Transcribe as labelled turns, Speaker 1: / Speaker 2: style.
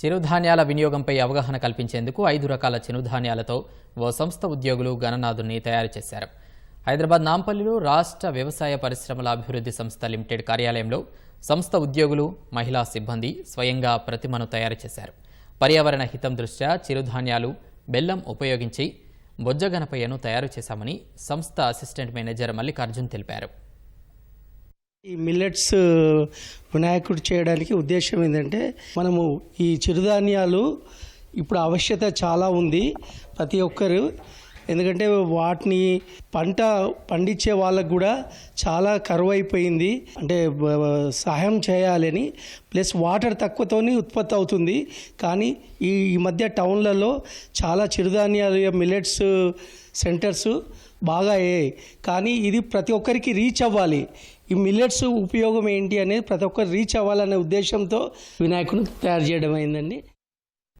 Speaker 1: చిరుధాన్యాల వినియోగంపై అవగాహన కల్పించేందుకు ఐదు రకాల చిరుధాన్యాలతో ఓ సంస్థ ఉద్యోగులు గణనాథుని తయారు చేశారు. హైదరాబాద్ నాంపల్లిలో రాష్ట్ర వ్యవసాయ పరిశ్రమల అభివృద్ధి సంస్థ లిమిటెడ్ కార్యాలయంలో సంస్థ ఉద్యోగులు మహిళా సిబ్బంది స్వయంగా ప్రతిమను తయారు చేశారు. పర్యావరణ హితం దృష్ట్యా చిరుధాన్యాలు బెల్లం ఉపయోగించి బొజ్జగనపయ్యను తయారు చేశామని సంస్థ అసిస్టెంట్ మేనేజర్ మల్లికార్జున్ తెలిపారు.
Speaker 2: ఈ మిల్లెట్స్ uh, వినాయకుడు చేయడానికి ఉద్దేశం ఏంటంటే మనము ఈ చిరుధాన్యాలు ఇప్పుడు ఆవశ్యత చాలా ఉంది. ప్రతి ఒక్కరు ఎందుకంటే వాటిని పంట పండించే వాళ్ళకు కూడా చాలా కరువు అయిపోయింది అంటే సహాయం చేయాలని ప్లస్ వాటర్ తక్కువతోని ఉత్పత్తి అవుతుంది. కానీ ఈ ఈ మధ్య టౌన్లలో చాలా చిరుధాన్యాలు మిల్లెట్స్ సెంటర్స్ బాగా అయ్యాయి. కానీ ఇది ప్రతి ఒక్కరికి రీచ్ అవ్వాలి. ఈ మిల్లెట్స్ ఉపయోగం ఏంటి అనేది ప్రతి ఒక్కరు రీచ్ అవ్వాలనే ఉద్దేశంతో వినాయకుని తయారు చేయడం అయిందండి.